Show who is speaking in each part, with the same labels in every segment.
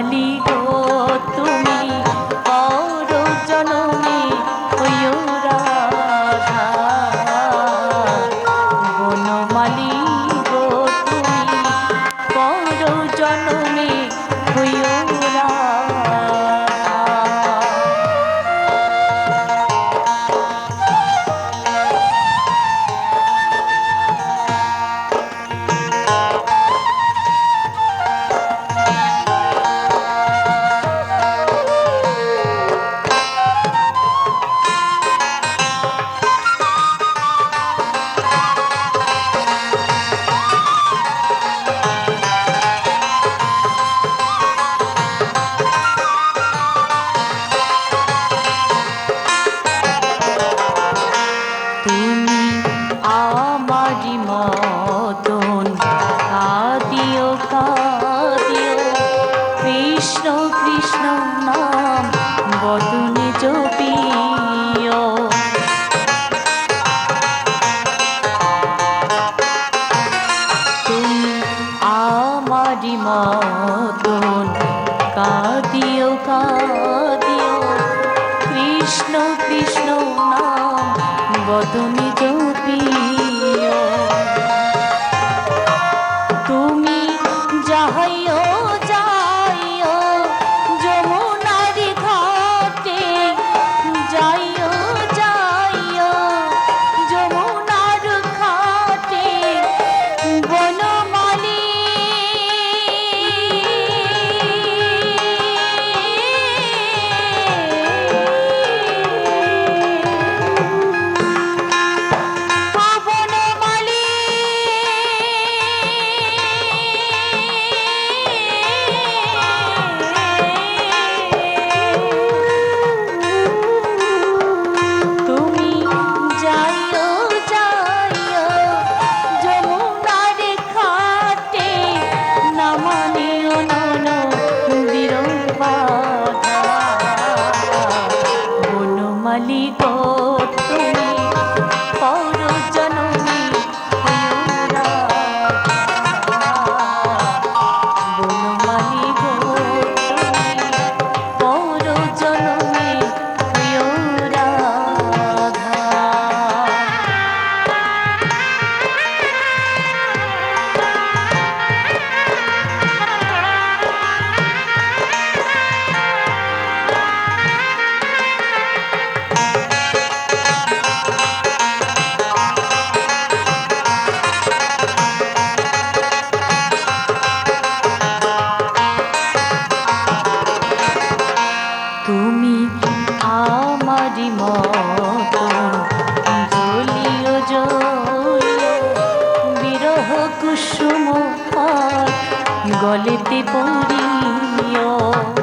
Speaker 1: காலி তারি মতন কাঁদিও কাঁদিও। কৃষ্ণ কৃষ্ণ নাম বদন কুসুম গলিতে পড়িয়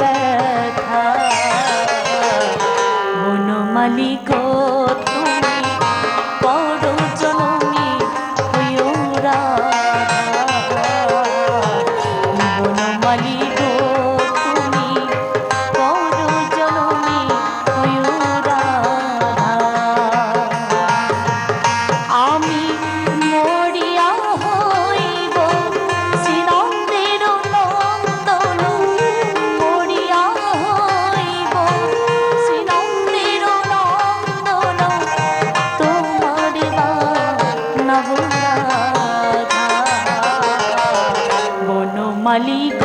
Speaker 1: ব্যথা বনমালিক তুমি পড়ো জনমি হইও রা মালিক